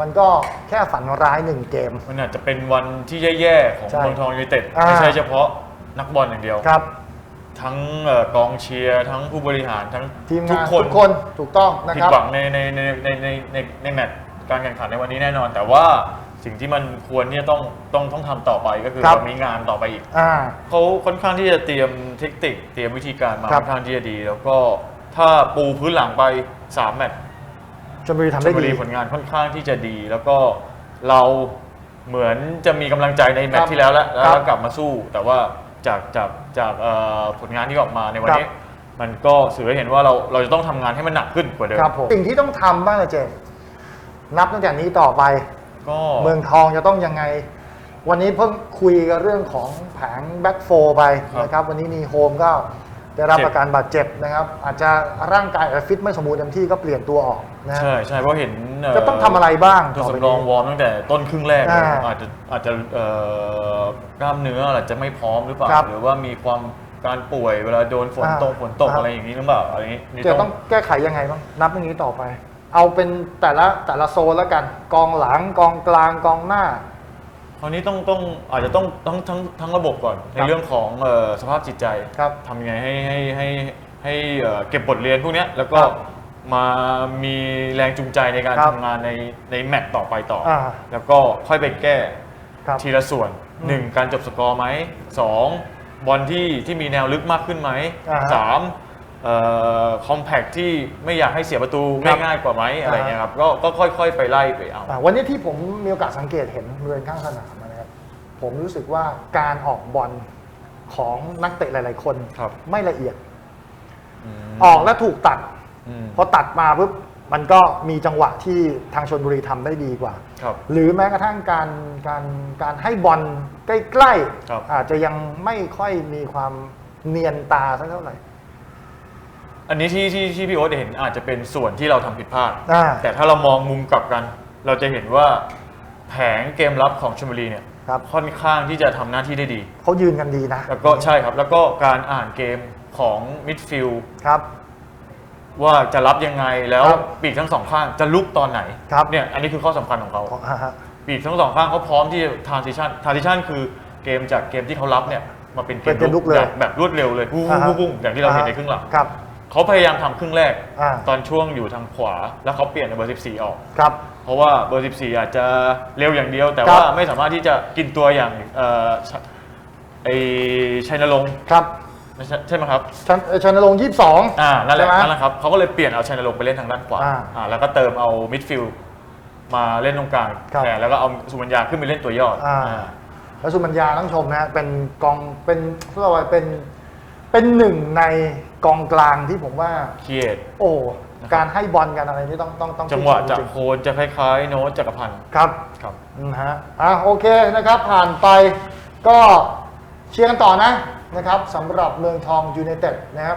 มันก็แค่ฝันร้ายหนึ่งเกม มันอาจจะเป็นวันที่แย่ๆ ของใช่เมืองทองยูไนเต็ดอ่า ไม่ใช่เฉพาะนักบอลอย่างเดียว ครับ ทั้งเอ่อกองเชียร์ทั้งผู้บริหารทั้งทีมทุกงานคนทุกคนถูกต้องนะผิคดรับ หวังในในในในในในในแมตช์การแข่งขันในวันนี้แน่นอน แต่ว่าสิ่งที่มันควรที่จะต้องต้องต้องทำต่อไปก็คือครับ เรามีงานต่อไปอีก อ่า เขาค่อนข้างที่จะเตรียมเทคนิคเตรียมวิธีการมาครับค่อนข้างที่จะดี แล้วก็ถ้าปูพื้นหลังไป 3 แมตช์ ชลบุรีทำได้ลบุดี รีผลงานค่อนข้างที่จะดี แล้วก็เราเหมือนจะมีกำลังใจในแมตครัช์บที่แล้วแล้วแล้วครับกลับมาสู้ แต่ว่าจากจากจากเอ่อผลงานที่ออกมาในวันครับนี้มันก็สื่อให้เห็นว่าเราเราจะต้องทำงานให้มันหนักขึ้นกว่าเดิมครับผมสิ่งที่ต้องทำบ้างเลยเจมส์นับตั้งแต่นี้ต่อไป ก็ เมืองทองจะต้องยังไง วันนี้เพิ่งคุยกันเรื่องของแผงแบ็กโฟไปนะครับ วันนี้มีโฮมก็ ได้รับอาการบาดเจ็บนะครับ อาจจะร่างกายอาจจะฟิตไม่สมบูรณ์เต็มที่ก็เปลี่ยนตัวออกนะใช่ใช่เพราะเห็นเจะต้องทำอะไรบ้างตัวต่อไปสำรองนี้วอร์มตั้งแต่ต้นครึ่งแรกเลยอ่าอาจจะอาจจะเอ่อกล้ามเนื้ออาจจะไม่พร้อมหรือเปล่า ครับหรือว่ามีความการป่วยเวลาโดนฝนอ่าตกฝนตกครับ อะไรอย่างนี้หรือเปล่าอะไรอย่างนี้นี่จะต้องแก้ไขยังไงบ้างนับตรงนี้ต่อไป เอาเป็นแต่ละแต่ละโซนแล้วกัน กองหลังกองกลางกองหน้า คราวนี้ต้องต้องอาจจะต้องทั้งทั้งทั้งระบบก่อนในเรื่องของเอ่อสภาพจิตใจครับทำยังไงให้ให้ให้ให้เอ่อเก็บบทเรียนพวกเนี้ยแล้วก็ครับมามีแรงจูงใจในการครับทำงานในในแมตต์ต่อไปต่อออ่าแล้วก็ค่อยไปแก้ครับทีละส่วนอืม1การจบสกอร์ไหมสองบอลที่ที่มีแนวลึกมากขึ้นไหมอ่าฮะ สาม คอมแพคที่ไม่อยากให้เสียประตูครับง่ายๆกว่าไหมอะไรอ่าฮะเงี้ยครับก็ก็ค่อย ๆ ไปไล่ไปเอา อ่าวันนี้ที่ผมมีโอกาสสังเกตเห็นบริเวณข้างสนามนะครับผมรู้สึกว่าการออกบอลของนักเตะหลาย ๆ คนครับ ไม่ละเอียดมออกแล้วถูกตัด อืมพอตัดมาปุ๊บมันก็มีจังหวะที่ทางชนบุรีทำได้ดีกว่า ครับ หรือแม้กระทั่งการการการให้บอลใกล้ครับ ๆอาจจะยังไม่ค่อยมีความเนียนตาสักเท่าไหร่ อันนี้ที่ที่ที่พี่โอ๊ตเห็นอาจจะเป็นส่วนที่เราทำผิดพลาด อ่า แต่ถ้าเรามองมุมกลับกัน เราจะเห็นว่าแผงเกมรับของชลบุรีเนี่ยครับค่อนข้างที่จะทำหน้าที่ได้ดี เขายืนกันดีนะแล้วก็ใช่ครับ แล้วก็การอ่านเกมของมิดฟิลด์ครับ ว่าจะรับยังไงแล้วครับปีกทั้งสองข้างจะลุกตอนไหนครับ เนี่ยอันนี้คือข้อสำคัญของเขา ของอ่าฮะ ปีกทั้งสองข้างเขาพร้อมที่จะ transition transition คือเกมจากเกมที่เขารับเนี่ยมาเป็นเกเป็นเกมลุกเลยแบบแบบรวดเร็วเลยปุ้งอ่าฮะปุ้งปุ้งอย่างที่เราเห็นในครึ่งหลัง ครับ เขาพยายามทำครึ่งแรก อ่า ตอนช่วงอยู่ทางขวา แล้วเขาเปลี่ยนเบอร์ 14 ออก ครับ เพราะว่าเบอร์ 14 อาจจะเร็วอย่างเดียว แต่ครับ ว่าไม่สามารถที่จะกินตัวอย่างเอ่อชไอชัยนรงค์ครับไม่ใช่ใช่ไหมครับ ชันเอ่อชนรงค์ยี่สิบสอง อ่า นั่นแหละ ใช่ไหมนั่นแหละครับ เขาก็เลยเปลี่ยนเอาชัยนรงค์ไปเล่นทางด้านขวา อ่าอ่า แล้วก็เติมเอามิดฟิลด์มาเล่นตรงกลางครับแทนแล้วก็เอาสุมัญญาขึ้นไปเล่นตัวยอดอ่า อ่า แล้วสุมัญญาต้องชมนะ เป็นกองเป็นเรียกว่าเป็น เป็นหนึ่งในกองกลางที่ผมว่า เคียด โอ้ การให้บอลกันอะไรนี่ต้องต้องต้องจังหวะชื่นชจากมริโคนจะคล้ายๆ โน้ตจักรพันธ์ครับ ครับ นะฮะ อะโอเคนะครับผ่านไปก็เชียร์กันต่อนะนะครับสำหรับเมืองทองยูไนเต็ดนะครับ